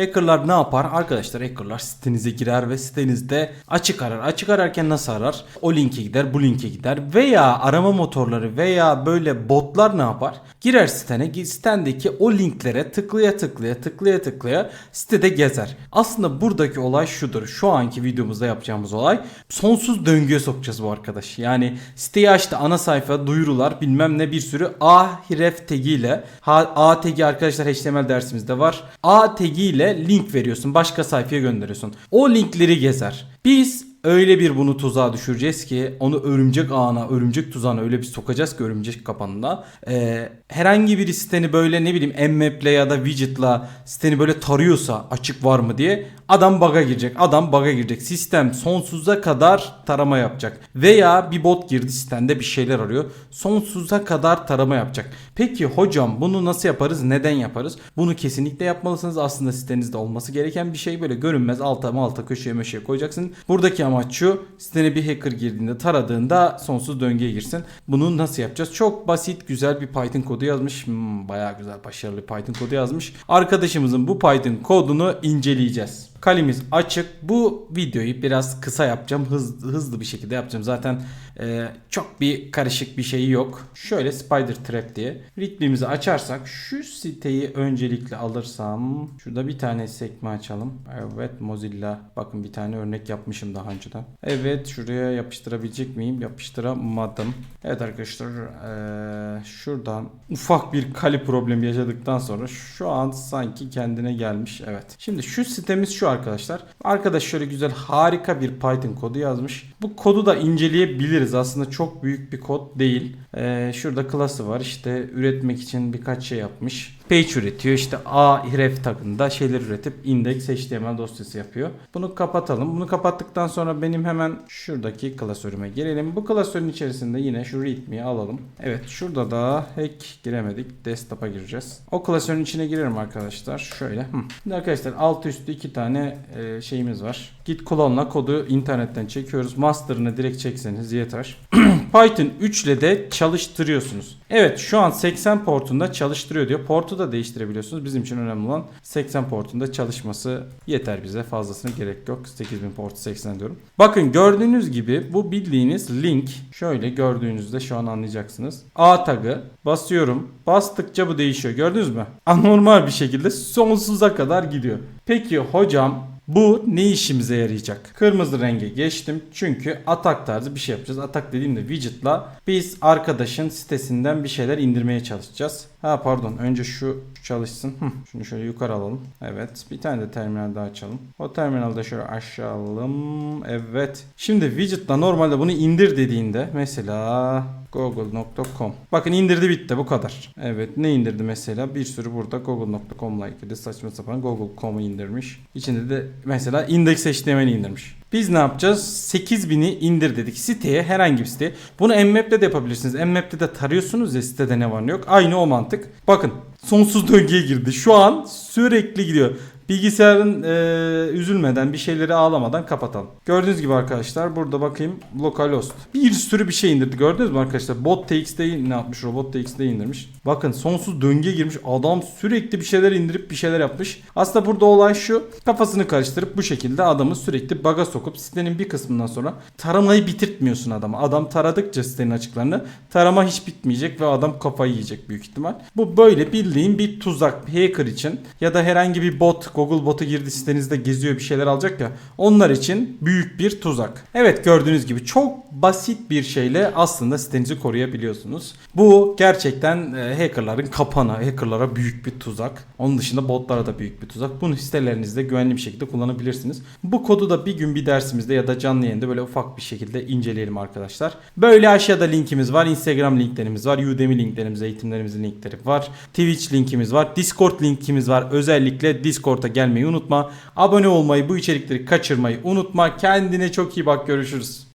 Hackerlar ne yapar? Arkadaşlar hackerlar sitenize girer ve sitenizde açık arar. Açık ararken nasıl arar? O linke gider, bu linke gider veya arama motorları veya böyle botlar ne yapar? Girer sitene, sitendeki o linklere tıklaya tıklaya tıklaya tıklaya sitede gezer. Aslında buradaki olay şudur. Şu anki videomuzda yapacağımız olay sonsuz döngüye sokacağız bu arkadaş. Yani siteyi açtı ana sayfa duyurular bilmem ne bir sürü A href tagi ile Ha- A tagi arkadaşlar HTML dersimizde var. A tagi link veriyorsun. Başka sayfaya gönderiyorsun. O linkleri gezer. Biz öyle bir bunu tuzağa düşüreceğiz ki onu örümcek ağına, örümcek tuzağına öyle bir sokacağız ki örümcek kapanına. Ee, herhangi bir siteni böyle ne bileyim mmap'le ya da widget'la siteni böyle tarıyorsa açık var mı diye adam bug'a girecek. Adam bug'a girecek. Sistem sonsuza kadar tarama yapacak. Veya bir bot girdi sitende bir şeyler arıyor. Sonsuza kadar tarama yapacak. Peki hocam bunu nasıl yaparız? Neden yaparız? Bunu kesinlikle yapmalısınız. Aslında sitenizde olması gereken bir şey böyle görünmez alta alta köşeye meşeye koyacaksın. Buradaki amaç. Sitene bir hacker girdiğinde taradığında sonsuz döngüye girsin. Bunu nasıl yapacağız? Çok basit güzel bir Python kodu yazmış. Hmm, bayağı güzel başarılı Python kodu yazmış. Arkadaşımızın bu Python kodunu inceleyeceğiz. Kalemiz açık. Bu videoyu biraz kısa yapacağım. Hızlı, hızlı bir şekilde yapacağım. Zaten e, çok bir karışık bir şeyi yok. Şöyle Spider Trap diye. Ritmimizi açarsak şu siteyi öncelikle alırsam şurada bir tane sekme açalım. Evet Mozilla. Bakın bir tane örnek yapmışım daha önceden. Evet şuraya yapıştırabilecek miyim? Yapıştıramadım. Evet arkadaşlar e, şuradan ufak bir kali problemi yaşadıktan sonra şu an sanki kendine gelmiş. Evet. Şimdi şu sitemiz şu arkadaşlar. Arkadaş şöyle güzel harika bir Python kodu yazmış. Bu kodu da inceleyebiliriz. Aslında çok büyük bir kod değil. Ee, şurada klası var. İşte üretmek için birkaç şey yapmış. Page üretiyor. İşte A href tagında şeyler üretip index HTML dosyası yapıyor. Bunu kapatalım. Bunu kapattıktan sonra benim hemen şuradaki klasörüme gelelim. Bu klasörün içerisinde yine şu readme'yi alalım. Evet şurada da hack giremedik. Desktop'a gireceğiz. O klasörün içine girerim arkadaşlar. Şöyle. Şimdi arkadaşlar altı üstü iki tane e, şeyimiz var. Git klonla kodu internetten çekiyoruz. Master'ını direkt çekseniz yeter. Python 3 ile de çalıştırıyorsunuz. Evet şu an 80 portunda çalıştırıyor diyor. Portu da değiştirebiliyorsunuz. Bizim için önemli olan 80 portunda çalışması yeter bize. Fazlasına gerek yok. 8000 portu 80 diyorum. Bakın gördüğünüz gibi bu bildiğiniz link şöyle gördüğünüzde şu an anlayacaksınız. A tagı basıyorum. Bastıkça bu değişiyor. Gördünüz mü? Anormal bir şekilde sonsuza kadar gidiyor. Peki hocam bu ne işimize yarayacak? Kırmızı renge geçtim çünkü atak tarzı bir şey yapacağız. Atak dediğimde widget'la biz arkadaşın sitesinden bir şeyler indirmeye çalışacağız. Ha pardon önce şu çalışsın. Hı, şunu şöyle yukarı alalım. Evet bir tane de terminal daha açalım. O terminalde şöyle aşağı alalım. Evet. Şimdi widget'la normalde bunu indir dediğinde mesela google.com. Bakın indirdi bitti bu kadar. Evet ne indirdi mesela? Bir sürü burada google.com'la ilgili saçma sapan google.com'u indirmiş. İçinde de mesela index HTML'i indirmiş. Biz ne yapacağız? 8000'i indir dedik. Siteye herhangi bir siteye. Bunu Mmap'te de yapabilirsiniz. Mmap'te de tarıyorsunuz ya sitede ne var ne yok. Aynı o mantık. Bakın sonsuz döngüye girdi. Şu an sürekli gidiyor. Bilgisayarın e, üzülmeden bir şeyleri ağlamadan kapatalım. Gördüğünüz gibi arkadaşlar burada bakayım localhost. Bir sürü bir şey indirdi. Gördünüz mü arkadaşlar? Bot TXT'yi ne yapmış? Robot TXT'yi indirmiş. Bakın sonsuz döngüye girmiş. Adam sürekli bir şeyler indirip bir şeyler yapmış. Aslında burada olay şu. Kafasını karıştırıp bu şekilde adamı sürekli baga sokup sitenin bir kısmından sonra taramayı bitirtmiyorsun adama. Adam taradıkça sitenin açıklarını tarama hiç bitmeyecek ve adam kafayı yiyecek büyük ihtimal. Bu böyle bildiğin bir tuzak hacker için ya da herhangi bir bot Google botu girdi sitenizde geziyor bir şeyler alacak ya onlar için büyük bir tuzak. Evet gördüğünüz gibi çok basit bir şeyle aslında sitenizi koruyabiliyorsunuz. Bu gerçekten e, hackerların kapana, hackerlara büyük bir tuzak. Onun dışında botlara da büyük bir tuzak. Bunu sitelerinizde güvenli bir şekilde kullanabilirsiniz. Bu kodu da bir gün bir dersimizde ya da canlı yayında böyle ufak bir şekilde inceleyelim arkadaşlar. Böyle aşağıda linkimiz var. Instagram linklerimiz var. Udemy linklerimiz, eğitimlerimizin linkleri var. Twitch linkimiz var. Discord linkimiz var. Özellikle Discord'a gelmeyi unutma. Abone olmayı, bu içerikleri kaçırmayı unutma. Kendine çok iyi bak. Görüşürüz.